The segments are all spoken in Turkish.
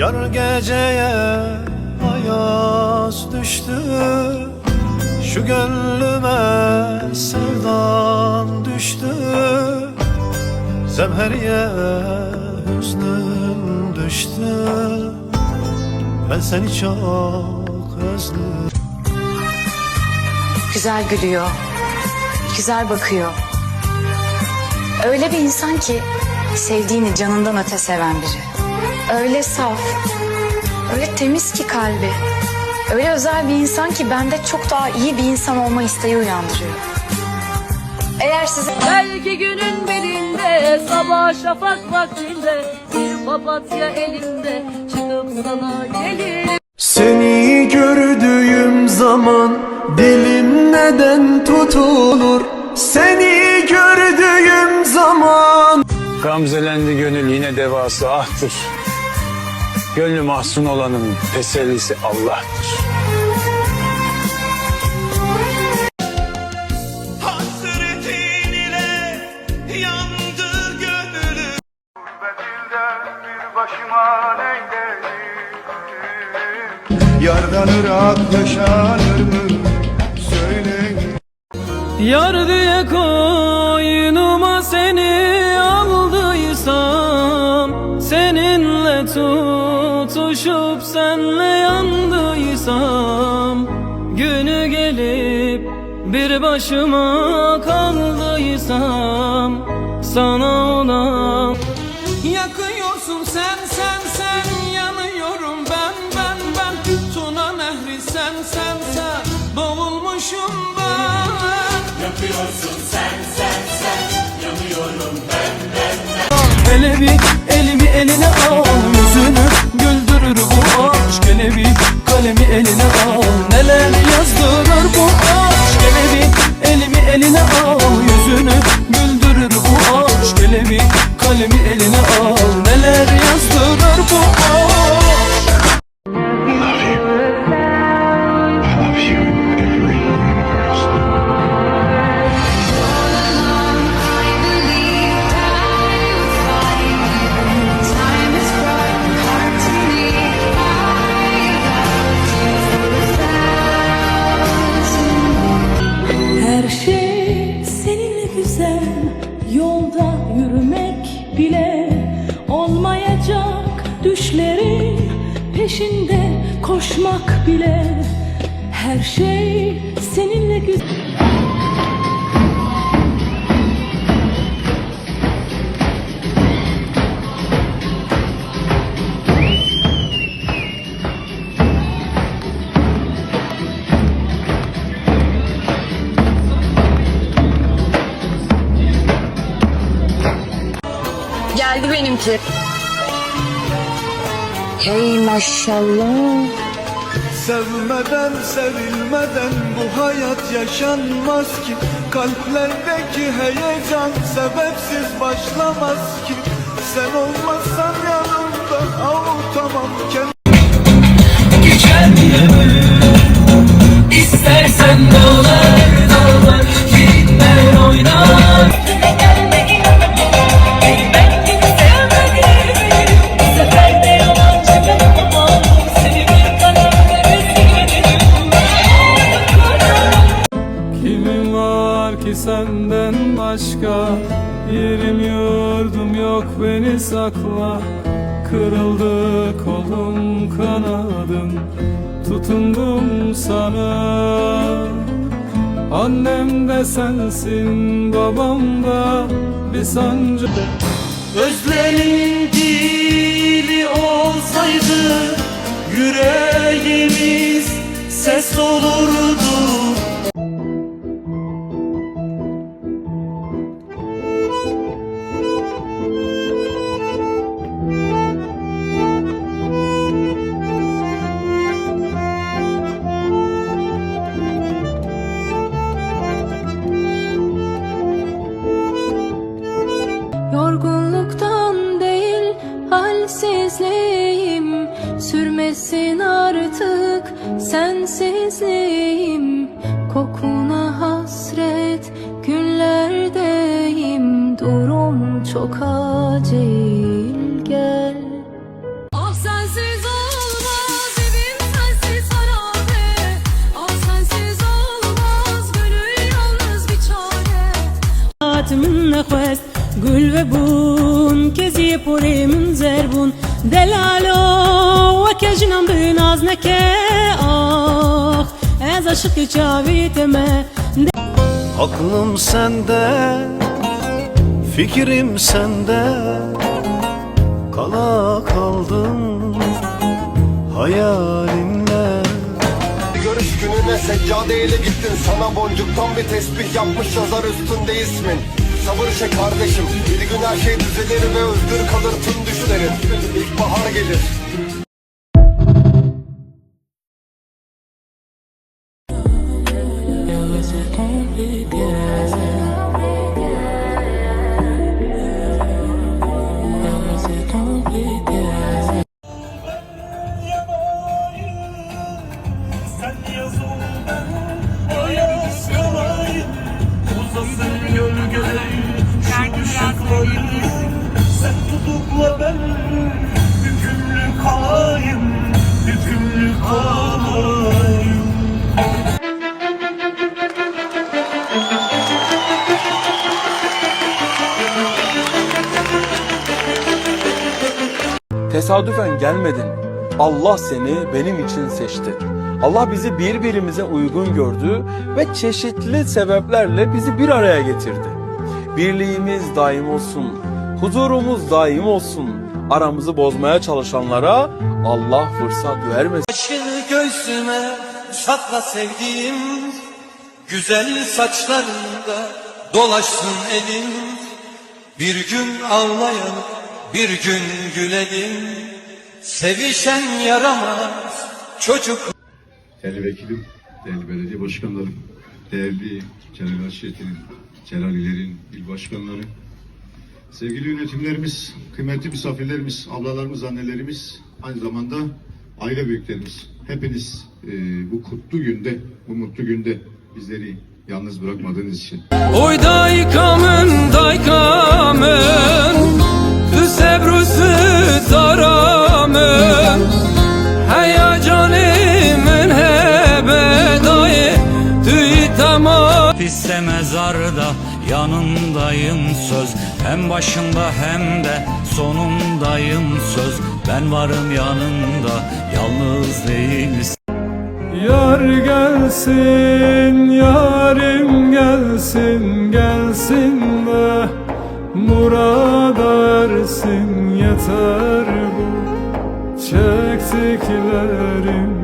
Yar geceye ayaz düştü Şu gönlüme sevdan düştü Zemheriye hüznüm düştü Ben seni çok özledim Güzel gülüyor. Güzel bakıyor. Öyle bir insan ki sevdiğini canından öte seven biri. Öyle saf. Öyle temiz ki kalbi. Öyle özel bir insan ki bende çok daha iyi bir insan olma isteği uyandırıyor. Eğer size Belki günün birinde sabah şafak vaktinde bir papatya elimde çıkıp sana gelirim. Seni gördüğüm zaman dilim neden tutulur Seni gördüğüm zaman Gamzelendi gönül yine devası ahtır. Gönlü mahzun olanın tesellisi Allah'tır. Hasretin ile yandı gönlüm. Bir başıma neyleyim Yardan ırak yaşanır mı? Söyleyin Yar diye koynuma seni aldıysam Seninle tutuşup senle yandıysam Günü gelip bir başıma kaldıysam Sana olan Yakıyorsun sen sen sen yanıyorum ben ben ben. Tuna nehri sen sen sen boğulmuşum ben. Hele bir elimi eline al Yüzünü güldürür bu aşk bir kalemi eline al. Neler yazdırır bu aşk bir elimi eline al. Yüzünü güldürür bu aşk bir kalemi eline al benimki. Hey maşallah. Sevmeden sevilmeden bu hayat yaşanmaz ki Kalplerdeki heyecan sebepsiz başlamaz ki Sen olmazsan yanımda avutamam kendimi Geçer diye ölür İstersen dağlar dağlar Şirinler oynar sakla. Kırıldı kolum kanadım. Tutundum sana. Annem de sensin babam da bir sancı. Özlemin ببون کزی پوری من زربون دلالو و کجنم بناز نکه آخ از aşık çaviteme Aklım sende Fikrim sende Kala kaldım Hayalinle Görüş gününe seccadeyle gittin Sana boncuktan bir tesbih yapmış yazar üstünde ismin Sabır çek kardeşim. Bir gün her şey düzelir ve özgür kalır tüm düşlerin. İlkbahar gelir. Sen Tesadüfen gelmedin. Allah seni benim için seçti. Allah bizi birbirimize uygun gördü ve çeşitli sebeplerle bizi bir araya getirdi. Birliğimiz daim olsun, huzurumuz daim olsun. Aramızı bozmaya çalışanlara Allah fırsat vermesin. Başını göğsüme sakla sevdiğim Güzel saçlarında dolaşsın elim Bir gün ağlayalım bir gün gülelim Sevişen yaramaz çocuk Değerli vekilim, değerli belediye başkanlarım, değerli Celal Aşiret'in, Celalilerin il başkanları, sevgili yönetimlerimiz, kıymetli misafirlerimiz, ablalarımız, annelerimiz, aynı zamanda aile büyüklerimiz. Hepiniz e, bu kutlu günde, bu mutlu günde bizleri yalnız bırakmadığınız için Oy daykamın daykamın yanındayım söz. Hem başında hem de sonundayım söz. Ben varım yanında yalnız değilsin Yar gelsin, yarim gelsin, gelsin de Murad ersin yeter bu Çektiklerim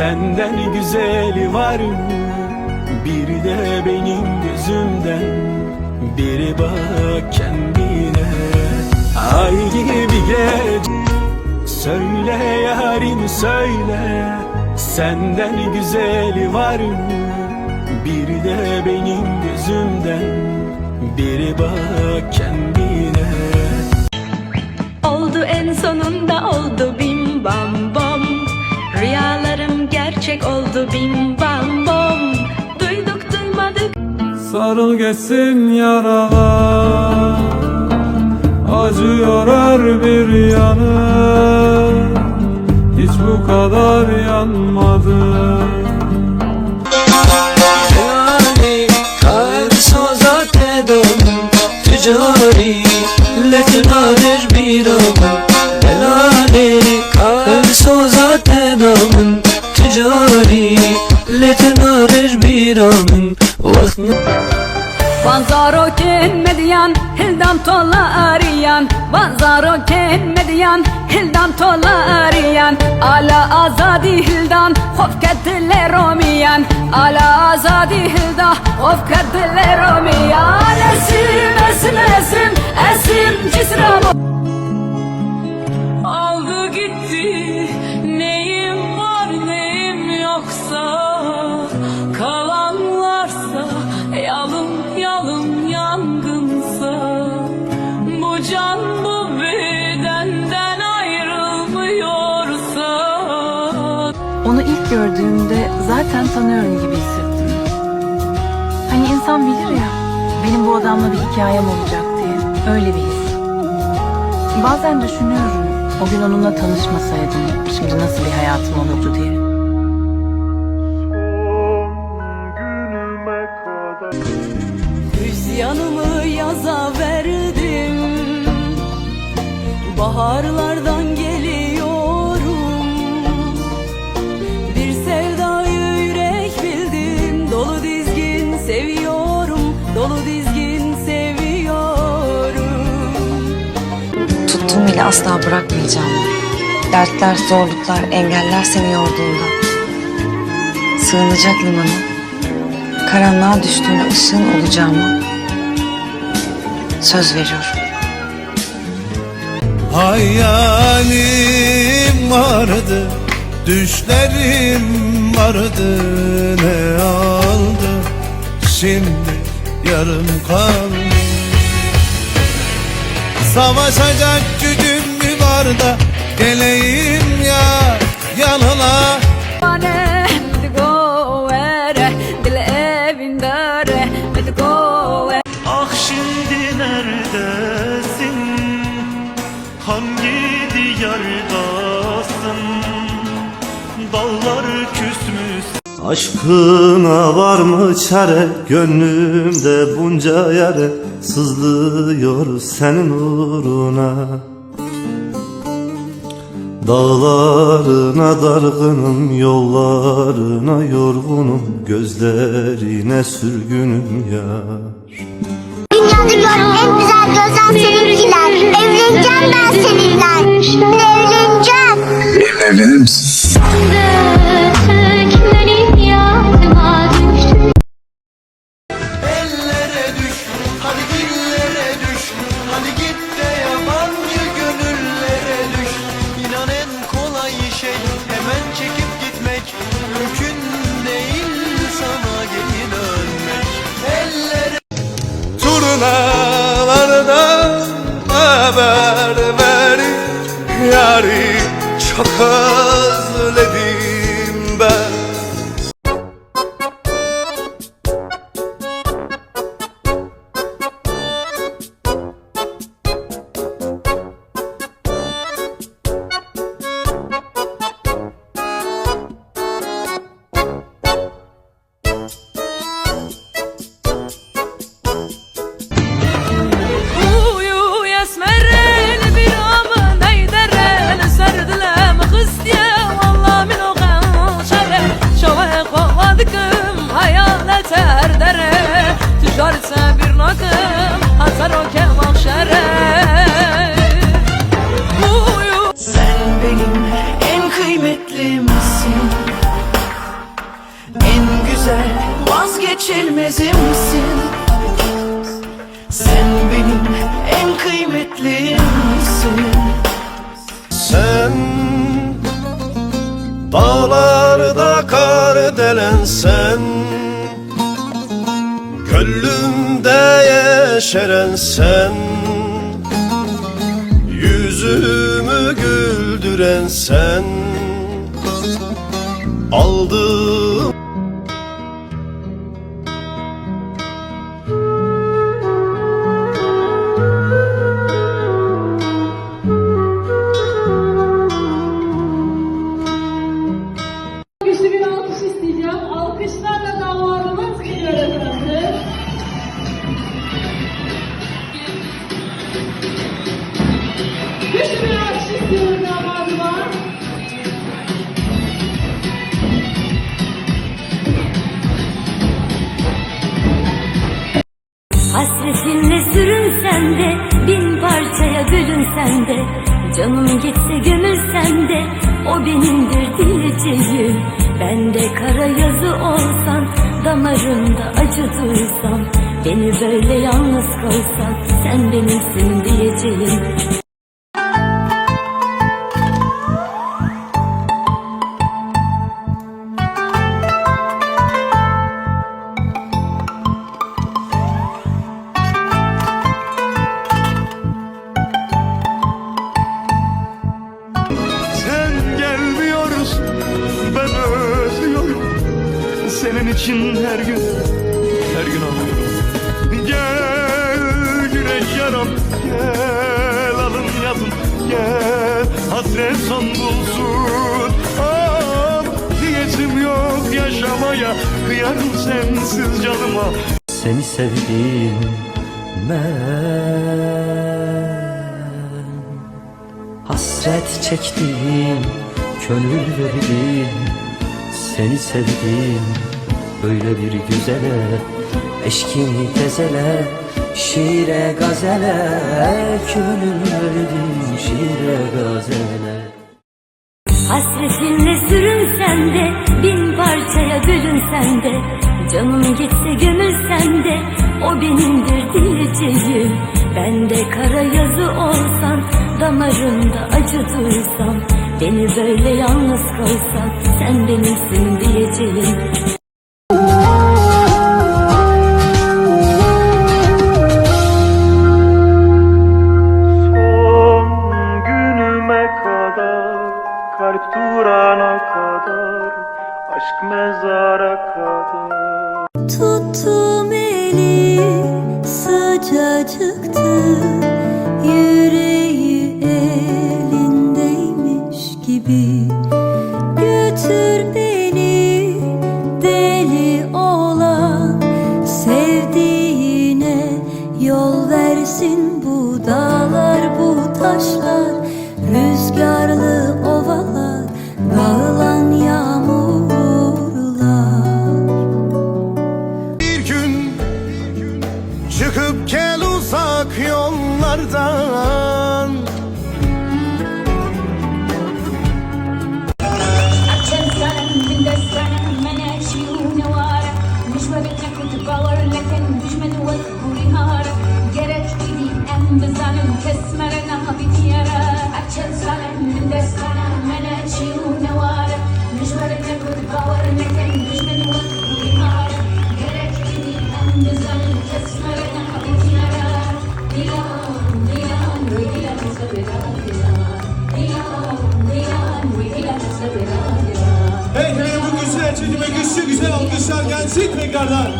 Senden güzeli var mı? Biri de benim gözümden. Biri bak kendine. Ay gibi gece Söyle yarim söyle. Senden güzeli var mı? Biri de benim gözümden Sarıl geçsin yaralar. Acıyor her bir yanı. Hiç bu kadar yanmadı. Yani kalp sazat edem Of kediler omiyan Ala azadi hilda. Of kediler omiyan Esim esim esim Esim cisram gördüğümde zaten tanıyorum gibi hissettim. Hani insan bilir ya, benim bu adamla bir hikayem olacak diye. Öyle bir his. Bazen düşünüyorum, o gün onunla tanışmasaydım, şimdi nasıl bir hayatım olurdu diye. Bile asla bırakmayacağım. Dertler, zorluklar, engeller seni yorduğunda. Sığınacak limanı, karanlığa düştüğünde ışığın olacağıma söz veriyorum. Hayalim vardı Düşlerim vardı Ne oldu Şimdi yarım kaldı Savaşacak gücüm mü var da Geleyim ya yanına Aşkına var mı çare Gönlümde bunca yare Sızlıyor senin uğruna Dağlarına dargınım Yollarına yorgunum Gözlerine sürgünüm yar Dünyada gördüğüm en güzel gözler seninkiler. Evleneceğim ben seninle. Evleneceğim. Evlenir misin? Turnalardan haber verin Yari çok özledim Gönlümde yeşeren sen Yüzümü güldüren sen. Aldığım Ben de kara yazı olsan Damarımda acı duysam Beni böyle yalnız koysan Sen benimsin diyeceğim için her gün her gün ağlıyorum. Gel güneş yaram gel alın yazın Gel hasret son bulsun. Ah diyesim yok yaşamaya Kıyarım sensiz canıma. Seni sevdim ben. Hasret çektim Gönül verdim. Seni sevdim Böyle bir güzele Eşkini tezele Şiire gazele Gönül verdim Şiire gazele. Hasretinle sürünsen de Bin parçaya bölünsen de Canım gitse gömülsen de O benimdir diyeceğim Ben de kara yazı olsan Damarımda acı duysam Beni böyle yalnız koysan Sen benimsin diyeceğim çekime güçlü güzel alkışlar gelsin tekrardan.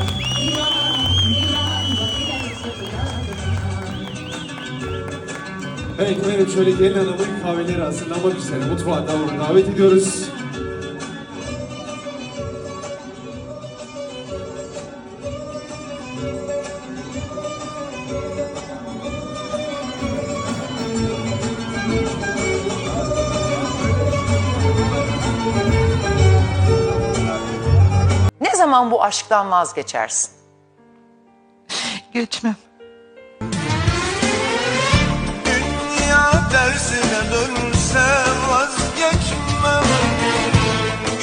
Evet evet şöyle gelin hanımın kahveleri hazırlamak üzere mutfağa davet, ediyoruz. Zaman bu aşktan vazgeçersin? Geçmem. Dünya tersine dönse vazgeçmem.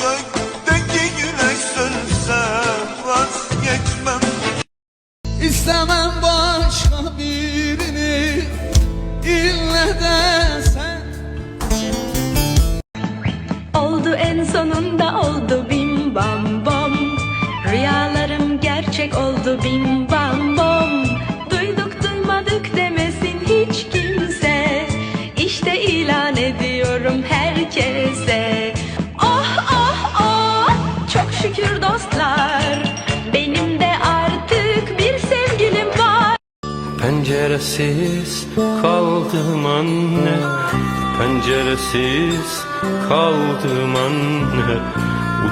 Gökteki güneş sönse vazgeçmem. İstemem başka birini İlle de sen. Oldu en sonunda oldu bim bam Rüyalarım gerçek oldu bim bam bom. Duyduk duymadık demesin hiç kimse. İşte ilan ediyorum herkese. Oh oh oh çok şükür dostlar. Benim de artık bir sevgilim var. Penceresiz kaldım anne. Penceresiz kaldım anne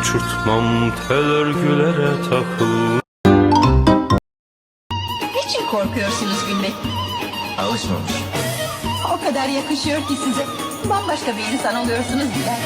Uçurtmam tel örgülere takıldı Niçin korkuyorsunuz gülmek? Alışmamış O kadar yakışıyor ki size. Bambaşka bir insan oluyorsunuz bile.